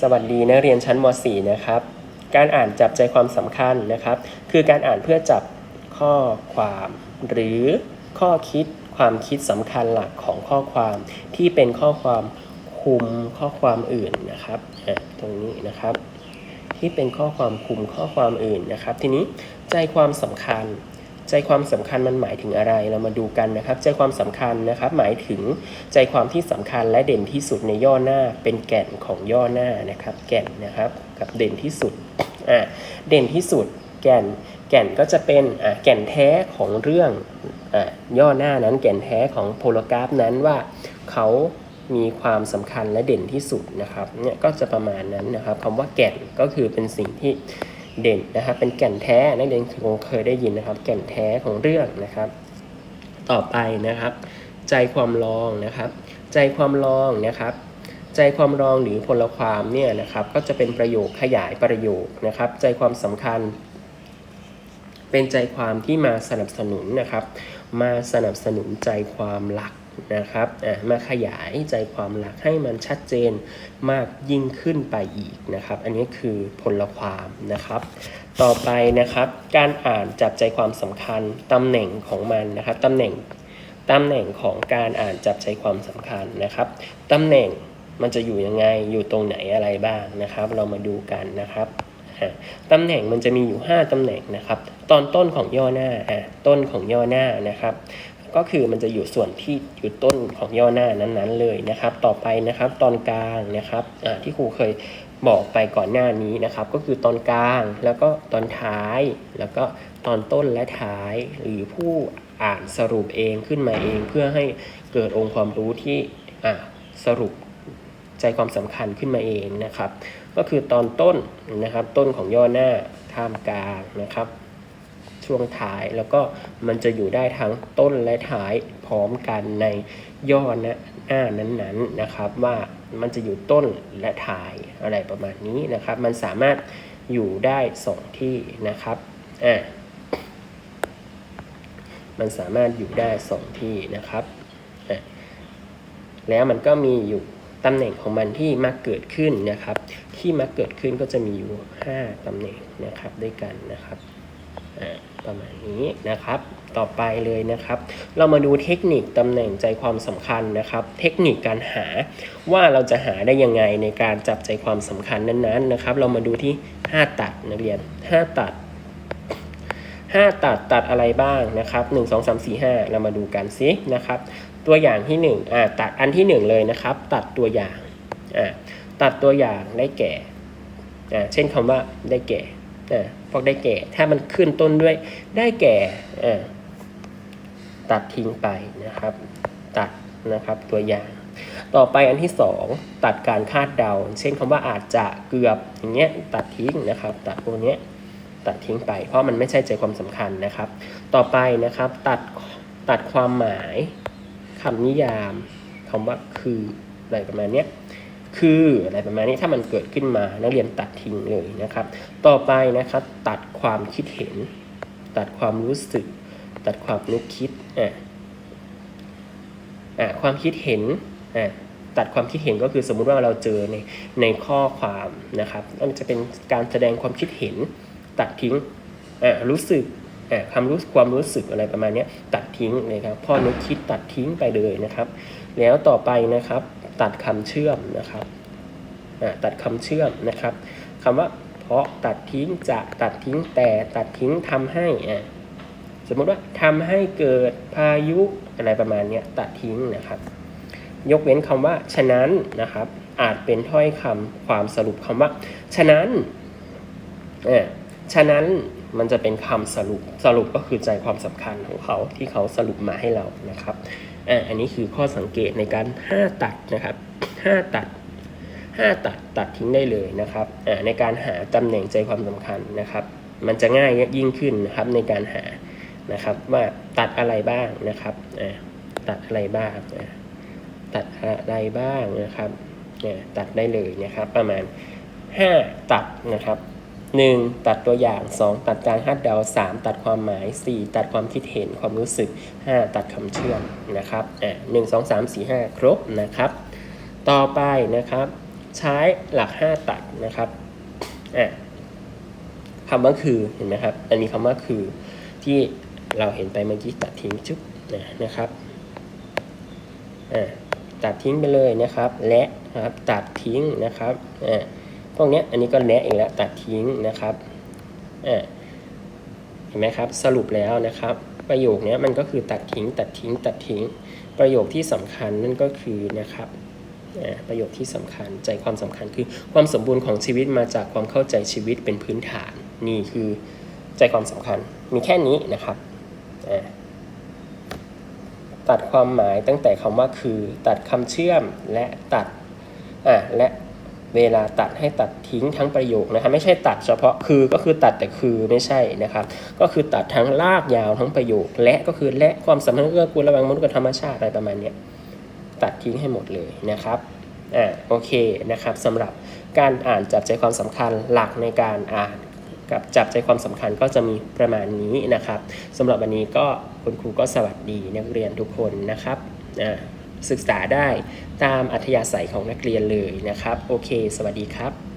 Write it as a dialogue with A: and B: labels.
A: สวัสดีนักเรียนชั้นม .4 นะครับ การอ่านจับใจความสำคัญนะครับ คือการอ่านเพื่อจับข้อความ หรือข้อคิดความคิดสำคัญหลักของข้อความที่เป็นข้อความคุมข้อความอื่นนะครับตรงนี้นะครับ ที่เป็นข้อความคุมข้อความอื่นนะครับ ทีนี้ใจความสำคัญ ใจความสำคัญมันหมายถึงอะไรเรามาดูกันนะครับ ใจความสำคัญนะครับ หมายถึงใจความที่สำคัญและเด่นที่สุดในย่อหน้า เป็นแก่นของย่อหน้านะครับ แก่นนะครับ กับเด่นที่สุดอ่าเด่นที่สุด แก่นแก่นก็จะเป็นอ่าแก่นแท้ของเรื่องอ่าย่อหน้านั้นแก่นแท้ของโพลกราฟนั้นว่าเขามีความสำคัญและเด่นที่สุดนะครับเนี่ยก็จะประมาณนั้นนะครับคำว่าแก่นก็คือเป็นสิ่งที่ เด่นนะครับ เป็นแก่นแท้นักเรียนคงเคยได้ยินนะครับ แก่นแท้ของเรื่องนะครับ ต่อไปนะครับ ใจความลองนะครับ ใจความลองนะครับ ใจความรองหรือพลความเนี่ยนะครับ ก็จะเป็นประโยคขยายประโยคนะครับ ใจความสำคัญ เป็นใจความที่มาสนับสนุนนะครับ มาสนับสนุนใจความหลักนะครับอะมาขยายใจความหลักให้มันชัดเจนมากยิ่งขึ้นไปอีกนะครับ อันนี้คือพลความนะครับ ต่อไปนะครับการอ่านจับใจความสำคัญตำแหน่งของมันนะครับตำแหน่งตำแหน่งของการอ่านจับใจความสำคัญนะครับตำแหน่งมันจะอยู่ยังไงอยู่ตรงไหนอะไรบ้างนะครับ เรามาดูกันนะครับ ตำแหน่งมันจะมีอยู่ 5ตำแหน่งนะครับ ตอนต้นของย่อหน้าต้นของย่อหน้านะครับ ก็คือมันจะอยู่ส่วนที่อยู่ต้นของย่อหน้านั้นๆเลยนะครับ ต่อไปนะครับตอนกลางนะครับที่ครูเคยบอกไปก่อนหน้านี้นะครับ ก็คือตอนกลางแล้วก็ตอนท้ายแล้วก็ตอนต้นและท้ายหรือผู้อ่านสรุปเองขึ้นมาเอง เพื่อให้เกิดองค์ความรู้ที่สรุป ใจความสำคัญขึ้นมาเองนะครับ ก็คือตอนต้นนะครับต้นของย่อหน้าท่ามกลางนะครับ ช่วงท้ายแล้วก็มันจะอยู่ได้ทั้งต้นและท้ายพร้อมกันในย่อหน้าหน้านั้นๆนะครับ ว่ามันจะอยู่ต้นและท้ายอะไรประมาณนี้นะครับ มันสามารถอยู่ได้สองที่นะครับอ่ามันสามารถอยู่ได้สองที่นะครับอะแล้วมันก็มีอยู่ ตำแหน่งของมันที่มักเกิดขึ้นนะครับ ที่มักเกิดขึ้นก็จะมีอยู่ 5ตำแหน่งนะครับด้วยกันนะครับประมาณนี้นะครับ ต่อไปเลยนะครับ เรามาดูเทคนิคตำแหน่งใจความสำคัญนะครับ เทคนิคการหาว่าเราจะหาได้ยังไงในการจับใจความสำคัญนั้นๆนะครับ เรามาดูที่ 5 ตัดนักเรียน 5 ตัด 5 ตัดตัดอะไรบ้างนะครับ 1 2 3 4 5 เรามาดูกันซินะครับ ตัวอย่างที่1อ่าตัดอันที่ 1 เลยนะครับ ตัดตัวอย่างอ่าตัดตัวอย่างได้แก่อ่าเช่นคำว่าได้แก่อ่าพวกได้แก่ ถ้ามันขึ้นต้นด้วยได้แก่อ่าตัดทิ้งไปนะครับ ตัดนะครับตัวอย่าง ต่อไปอันที่ 2 ตัดการคาดเดา เช่นคำว่าอาจจะเกือบอย่างเงี้ยตัดทิ้งนะครับ ตัดพวกเนี้ยตัดทิ้งไป เพราะมันไม่ใช่ใจความสำคัญนะครับ ต่อไปนะครับตัดตัดความหมาย คำนิยามคำว่าคืออะไรประมาณนี้คืออะไรประมาณนี้ถ้ามันเกิดขึ้นมานักเรียนตัดทิ้งเลยนะครับ ต่อไปนะครับตัดความคิดเห็น ตัดความรู้สึก ตัดความนึกคิดอะอะความคิดเห็นอะตัดความคิดเห็นก็คือสมมุติว่าเราเจอในในข้อความนะครับมันจะเป็นการแสดงความคิดเห็นตัดทิ้งอ่ารู้สึก ความรู้ความรู้สึกอะไรประมาณนี้ตัดทิ้งเลยครับพ่อนึกคิดตัดทิ้งไปเลยนะครับ แล้วต่อไปนะครับ ตัดคำเชื่อมนะครับตัดคำเชื่อมนะครับคำว่าเพราะตัดทิ้งจะตัดทิ้งแต่ตัดทิ้งทำให้สมมติว่าทำให้เกิดพายุอะไรประมาณนี้ตัดทิ้งนะครับ ยกเว้นคำว่า ฉะนั้นนะครับ อาจเป็นถ้อยคำความสรุปคำว่า ฉะนั้น ฉะนั้นมันจะเป็นคำสรุปสรุปก็คือใจความสำคัญของเขาที่เขาสรุปมาให้เรานะครับอ่าอันนี้คือข้อสังเกตในการ 5 ตัดนะครับ 5 ตัด 5 ตัดตัดทิ้งได้เลยนะครับอ่าในการหาตำแหน่งใจความสำคัญนะครับ มันจะง่ายยิ่งขึ้นนะครับในการหานะครับว่าตัดอะไรบ้างนะครับอ่าตัดอะไรบ้างอ่าตัดอะไรบ้างนะครับเนี่ยตัดได้เลยนะครับ ประมาณ 5 ตัดนะครับ 1. ตัดตัวอย่าง 2. ตัดการคาดเดา 3. ตัดความหมาย 4. ตัดความคิดเห็นความรู้สึก 5. ตัดคำเชื่อมนะครับอะหนึ่งสองสามสี่ห้าครบนะครับ ต่อไปนะครับ ใช้หลัก 5 ตัดนะครับอะคำว่าคือเห็นไหมครับมันมีคำว่าคือที่เราเห็นไปเมื่อกี้ตัดทิ้งจุ๊บนะนะครับอะตัดทิ้งไปเลยนะครับ และนะครับตัดทิ้งนะครับอะ พวกนี้อันนี้ก็แนะเองแล้วตัดทิ้งนะครับอะเห็นไหมครับสรุปแล้วนะครับ ประโยคนี้มันก็คือตัดทิ้ง ตัดทิ้ง ตัดทิ้ง ประโยคที่สำคัญนั่นก็คือนะครับประโยคที่สำคัญใจความสำคัญคือความสมบูรณ์ของชีวิตมาจากความเข้าใจชีวิตเป็นพื้นฐาน นี่คือใจความสำคัญมีแค่นี้นะครับตัดความหมายตั้งแต่คำว่าคือ ตัดคำเชื่อมและตัดและ เวลาตัดให้ตัดทิ้งทั้งประโยคนะครับไม่ใช่ตัดเฉพาะคือก็คือตัดแต่คือไม่ใช่นะครับ ก็คือตัดทั้งลากยาวทั้งประโยค และก็คือและความสัมพันธ์เกื้อกูลระหว่างมนุษย์กับธรรมชาติอะไรประมาณเนี้ยตัดทิ้งให้หมดเลยนะครับอ่าโอเคนะครับสำหรับการอ่านจับใจความสำคัญหลักในการอ่านกับจับใจความสำคัญก็จะมีประมาณนี้นะครับสำหรับวันนี้ก็คุณครูก็สวัสดีนักเรียนทุกคนนะครับอ่า ศึกษาได้ตามอัธยาศัยของนักเรียนเลยนะครับ โอเค สวัสดีครับ